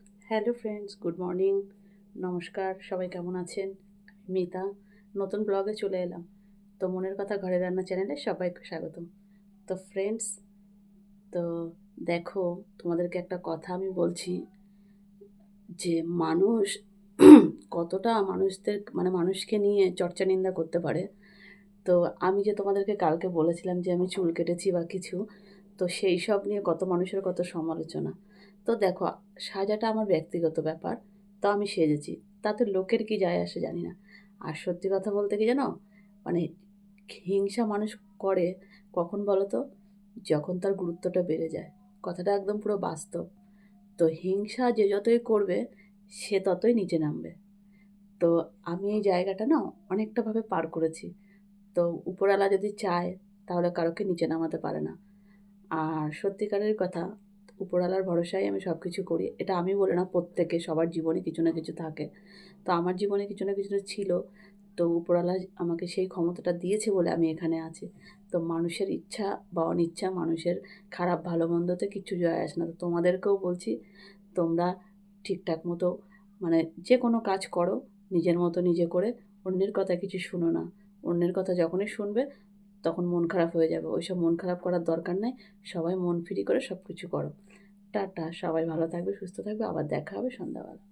Hello friends, good morning. নমস্কার, সবাই কেমন আছেন? মিতা, নতুন ব্লগে চলে এলাম। তো মনের কথা ঘরে রান্না চ্যানেলে সবাইকে স্বাগতম। তো ফ্রেন্ডস, তো দেখো, তোমাদেরকে একটা কথা আমি বলছি যে মানুষ কতটা মানুষদের মানে মানুষকে নিয়ে চর্চা নিন্দা করতে পারে। তো আমি যে তোমাদেরকে কালকে বলেছিলাম যে আমি চুল কেটেছি বা কিছু তো সেই সব নিয়ে কত মানুষের কত সমালোচনা। তো দেখো, সাজাটা আমার ব্যক্তিগত ব্যাপার, তো আমি সেজেছি। তাতে লোকের কি যায় আসে জানি না। আর সত্যি কথা বলতে কি জানো? মানে হিংসা মানুষ করে কখন বলো তো? যখন তার গুরুত্বটা বেড়ে যায়। কথাটা একদম পুরো বাস্তব। তো হিংসা যে যতই করবে, সে ততই নিচে নামবে। তো আমি এই জায়গাটা না অনেকটাভাবে পার করেছি। তো উপরওয়ালা যদি চায়, তাহলে কারোকে নিচে নামাতে পারে না। আর সত্যিকারের কথা, উপরওয়ালার ভরসায় আমি সব কিছু করি। এটা আমি বলে না, প্রত্যেকে, সবার জীবনে কিছু না কিছু থাকে। তো আমার জীবনে কিছু না কিছু ছিল, তো উপরওয়ালা আমাকে সেই ক্ষমতাটা দিয়েছে বলে আমি এখানে আছি। তো মানুষের ইচ্ছা বা অনিচ্ছা, মানুষের খারাপ, ভালো, মন্দতে কিছু যায় আসে না। তো তোমাদেরকেও বলছি, তোমরা ঠিকঠাক মতো মানে যে কোনো কাজ করো, নিজের মতো নিজে করে, অন্যের কথা কিছু শুনো না। অন্যের কথা যখনই শুনবে তখন মন খারাপ হয়ে যাবে। ওইসব মন খারাপ করার দরকার নেই। সবাই মন ফ্রি করে সব কিছু করো। টাটা, সবাই ভালো থাকবে, সুস্থ থাকবে। আবার দেখা হবে সন্ধ্যাবেলা।